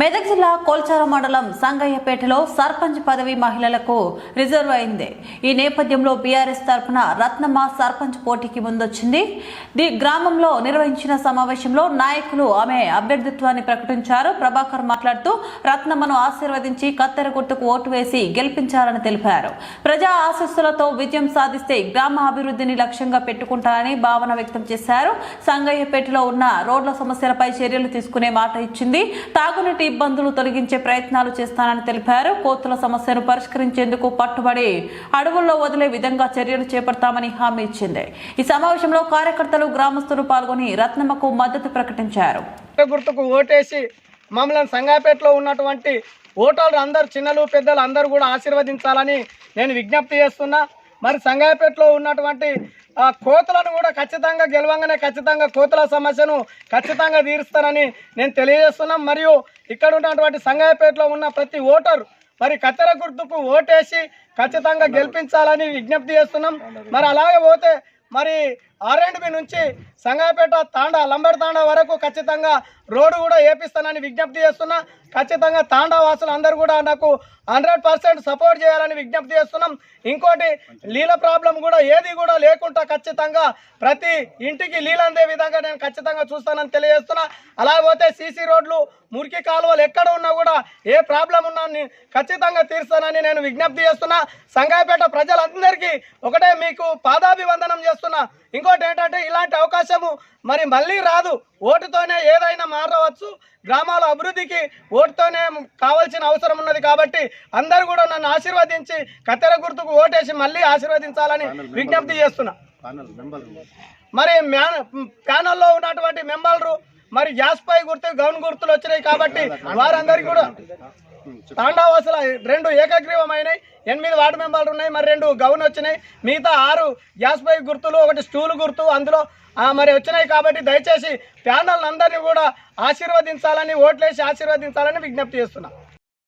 మెదక్ జిల్లా కోల్చార మండలం సంగయ్యపేటలో సర్పంచ్ పదవి మహిళలకు రిజర్వ్ అయింది. ఈ నేపథ్యంలో బీఆర్ఎస్ తరఫున రత్నమ్మ సర్పంచ్ పోటీకి ముందొచ్చింది. ది గ్రామంలో నిర్వహించిన సమావేశంలో నాయకులు ఆమె అభ్యర్థిత్వాన్ని ప్రకటించారు. ప్రభాకర్ మాట్లాడుతూ రత్నమ్మను ఆశీర్వదించి కత్తెర గుర్తుకు ఓటు వేసి గెలిపించాలని తెలిపారు. ప్రజా ఆశస్సులతో విజయం సాధిస్తే గ్రామ అభివృద్ధిని లక్ష్యంగా పెట్టుకుంటారని భావన వ్యక్తం చేశారు. సంగయ్యపేటలో ఉన్న రోడ్ల సమస్యలపై చర్యలు తీసుకునే మాట ఇచ్చింది. తాగునీటి ఇబ్బందులు తొలగించే ప్రయత్నాలు చేస్తానని తెలిపారు. కోతుల సమస్యను పరిష్కరించేందుకు పట్టుబడి అడవుల్లో వదిలే విధంగా చర్యలు చేపడతామని హామీ ఇచ్చింది. ఈ సమావేశంలో కార్యకర్తలు గ్రామస్తులు పాల్గొని రత్నమ్మకు మద్దతు ప్రకటించారు. గుర్తుకు ఓటేసి మమ్మల్ని సంగాపేటలో ఉన్నటువంటి ఓటర్లు అందరు చిన్నలు పెద్దలు అందరూ కూడా ఆశీర్వదించాలని నేను విజ్ఞప్తి చేస్తున్నా. మరి సంగాపేటలో ఉన్నటువంటి ఆ, కోతలను కూడా ఖచ్చితంగా గెలవంగానే ఖచ్చితంగా కోతుల సమస్యను ఖచ్చితంగా తీరుస్తానని నేను తెలియజేస్తున్నాం. మరియు ఇక్కడ ఉన్నటువంటి సంగాయపేటలో ఉన్న ప్రతి ఓటరు మరి కత్తెర గుర్తుకు ఓటేసి ఖచ్చితంగా గెలిపించాలని విజ్ఞప్తి చేస్తున్నాం. మరి అలాగే పోతే మరి ఆర్ అండ్ బి నుంచి సంగాపేట తాండా లంబడి తాండా వరకు ఖచ్చితంగా రోడ్డు కూడా వేపిస్తానని విజ్ఞప్తి చేస్తున్నా. ఖచ్చితంగా తాండా వాసులు అందరూ కూడా నాకు హండ్రెడ్ పర్సెంట్ సపోర్ట్ చేయాలని విజ్ఞప్తి చేస్తున్నాం. ఇంకోటి నీళ్ళ ప్రాబ్లం కూడా ఏది కూడా లేకుండా ఖచ్చితంగా ప్రతి ఇంటికి నీళ్ళు అందే విధంగా నేను ఖచ్చితంగా చూస్తానని తెలియజేస్తున్నా. అలా పోతే సీసీ రోడ్లు మురికి కాలువలు ఎక్కడ ఉన్నా కూడా ఏ ప్రాబ్లం ఉన్నా ఖచ్చితంగా తీరుస్తానని నేను విజ్ఞప్తి చేస్తున్నా. సంగాపేట ప్రజలందరికీ ఒకటే మీకు పాదాభివందనం చేస్తున్నా. ఇంకోటి ఏంటంటే ఇలాంటి అవకాశము మరి మళ్ళీ రాదు. ఓటుతోనే ఏదైనా మారవచ్చు. గ్రామాల అభివృద్ధికి ఓటుతోనే కావాల్సిన అవసరం ఉన్నది కాబట్టి అందరూ కూడా నన్ను ఆశీర్వదించి కత్తెర గుర్తుకు ఓటేసి మళ్ళీ ఆశీర్వదించాలని విజ్ఞప్తి చేస్తున్నా. మరి ప్యానల్లో ఉన్నటువంటి మెంబర్లు మరి గ్యాస్ పై గుర్తు గౌన్ గుర్తులు వచ్చినాయి కాబట్టి వారందరికీ కూడా తాండావాసుల రెండు ఏకగ్రీవమైనాయి ఎనిమిది వార్డు మెంబర్లు ఉన్నాయి మరి రెండు గౌన్ వచ్చినాయి. మిగతా ఆరు గ్యాస్ పై గుర్తులు ఒకటి స్టూల్ గుర్తు అందులో మరి వచ్చినాయి కాబట్టి దయచేసి ప్యానల్ అందరినీ కూడా ఆశీర్వదించాలని ఓట్లేసి ఆశీర్వదించాలని విజ్ఞప్తి చేస్తున్నాను